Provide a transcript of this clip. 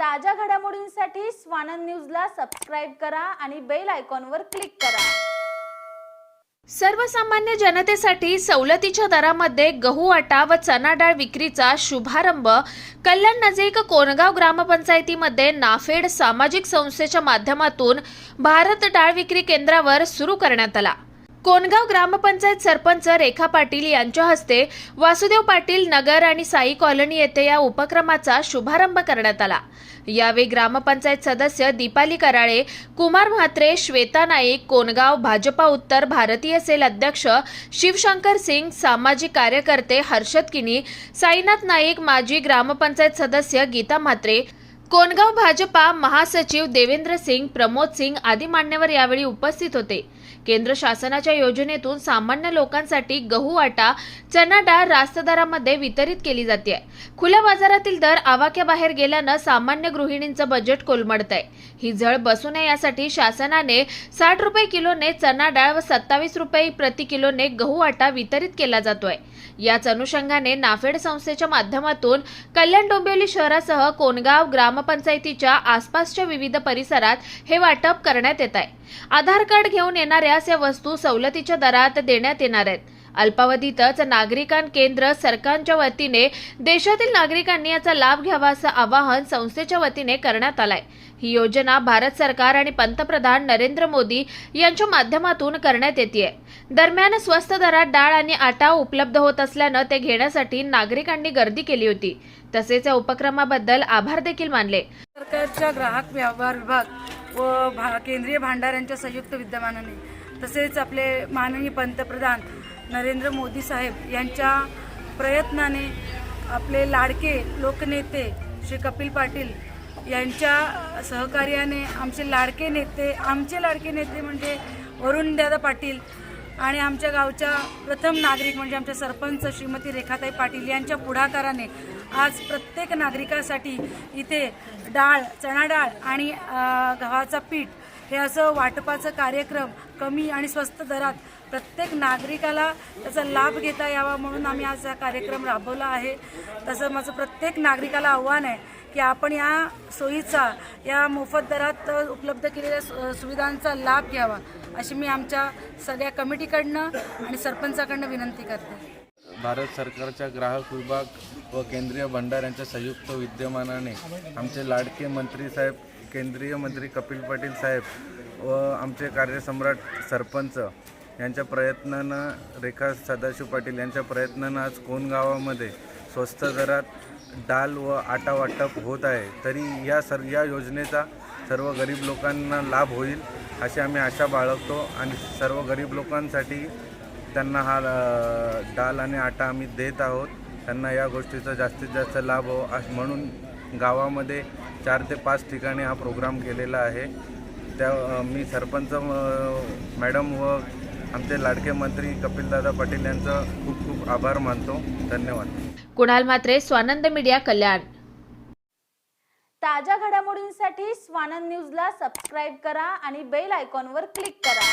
ताज्या घडामोडींसाठी स्वानंद न्यूजला सबस्क्राईब करा आणि बेल आयकॉनवर क्लिक करा. सर्वसामान्य जनतेसाठी सवलतीच्या दरामध्ये गहू आटा व चना डाळ विक्रीचा शुभारंभ कल्याण नजीक कोनगाव ग्रामपंचायतीमध्ये नाफेड सामाजिक संस्थेच्या माध्यमातून भारत डाळ विक्री केंद्रावर सुरू करण्यात आला. कोनगाव ग्रामपंचायत सरपंच रेखा पाटील यांच्या हस्ते वासुदेव पाटील नगर आणि साई कॉलनी येथे या उपक्रमाचा शुभारंभ करण्यात आला. यावेळी ग्रामपंचायत सदस्य दीपाली कराळे कुमार म्हात्रे श्वेता नाईक कोनगाव भाजपा उत्तर भारतीय सेल अध्यक्ष शिवशंकर सिंग सामाजिक कार्यकर्ते हर्षद किनी साईनाथ नाईक माजी ग्रामपंचायत सदस्य गीता म्हात्रे कोनगाव भाजपा महासचिव देवेंद्र सिंग प्रमोद सिंग आदी मान्यवर यावेळी उपस्थित होते. केंद्र शासनाच्या योजनेतून सामान्य लोकांसाठी गहू आटा चना डाळ रास्त दरामध्ये वितरित केली जाते. खुल्या बाजारातील दर आवाक्याबाहेर गेल्यानं सामान्य गृहिणींचं बजेट कोलमडत आहे ही झळ बसू नये यासाठी शासनाने साठ रुपये किलोने चना डाळ व सत्तावीस रुपये प्रति किलोने गहू आटा वितरित केला जातोय. याच अनुषंगाने नाफेड संस्थेच्या माध्यमातून कल्याण डोंबिवली शहरासह कोनगाव ग्रामपंचायतीच्या आसपासच्या विविध परिसरात हे वाटप करण्यात येत आहे आधार कार्ड घेऊन येणाऱ्यास या वस्तू सवलतीच्या दरात देण्यात येणार आहेत. अल्पावधीतच नागरिकां केंद्र सरकारच्या वतीने देशातील नागरिकांनी याचा लाभ घ्यावा असं आवाहन संस्थेच्या वतीने करण्यात आलंय. ही योजना भारत सरकार आणि पंतप्रधान नरेंद्र मोदी यांच्या माध्यमातून करण्यात येते दरम्यान स्वस्त दरात डाळ आणि आटा उपलब्ध होत असल्यानं ते घेण्यासाठी नागरिकांनी गर्दी केली होती. तसेच या उपक्रमाबद्दल आभार देखील मानले. सरकारच्या ग्राहक व्यवहार विभाग व भा केंद्रीय भांडाऱ्यांच्या संयुक्त विद्यमानाने तसेच आपले माननीय पंतप्रधान नरेंद्र मोदी साहेब यांच्या प्रयत्नाने आपले लाडके लोकनेते श्री कपिल पाटील यांच्या सहकार्याने आमचे लाडके नेते आमचे लाडके नेते म्हणजे वरुणदादा पाटील आणि आमच्या गावच्या प्रथम नागरिक म्हणजे आमच्या सरपंच श्रीमती रेखाताई पाटील यांच्या पुढाकाराने आज प्रत्येक नागरिकासाठी इथे डाळ चणा डाळ आणि गव्हाचा पीठ हे असं वाटपाचं कार्यक्रम कमी आणि स्वस्त दरात प्रत्येक नागरिकाला त्याचा लाभ घेता यावा म्हणून आम्ही आज हा कार्यक्रम राबवला आहे. तसं माझं प्रत्येक नागरिकाला आव्हान आहे की आपण या सोयीचा या मोफत दरात उपलब्ध केलेल्या सुविधांचा लाभ घ्यावा अशी मी आमच्या सगळ्या कमिटीकडनं आणि सरपंचाकडनं विनंती करते. भारत सरकारच्या ग्राहक विभाग व केंद्रीय भंडार यांच्या संयुक्त विद्यमानाने आमचे लाडके मंत्री साहेब केंद्रीय मंत्री कपिल पाटील साहेब व आमचे कार्यसम्राट सरपंच यांच्या प्रयत्नानं रेखा सदाशिव पाटील यांच्या प्रयत्नानं आज कोण गावामध्ये स्वस्त दरात डाल व आटा वाटप होत आहे. तरी या सर या योजनेचा सर्व गरीब लोकांना लाभ होईल अशी आम्ही आशा बाळगतो आणि सर्व गरीब लोकांसाठी त्यांना हा डाल आणि आटा आम्ही देत आहोत. त्यांना या गोष्टीचा जास्तीत जास्त लाभ हो म्हणून गावामध्ये चार ते पाच ठिकाणी हा प्रोग्राम केलेला आहे. त्या मी सरपंच मॅडम व आमचे लाडके मंत्री कपिलदादा पाटील यांचं खूप खूप आभार मानतो. धन्यवाद. कुणाल म्हात्रे स्वानंद मीडिया कल्याण. ताज्या घडामोडींसाठी स्वानंद न्यूजला सबस्क्राईब करा आणि बेल आयकॉनवर क्लिक करा.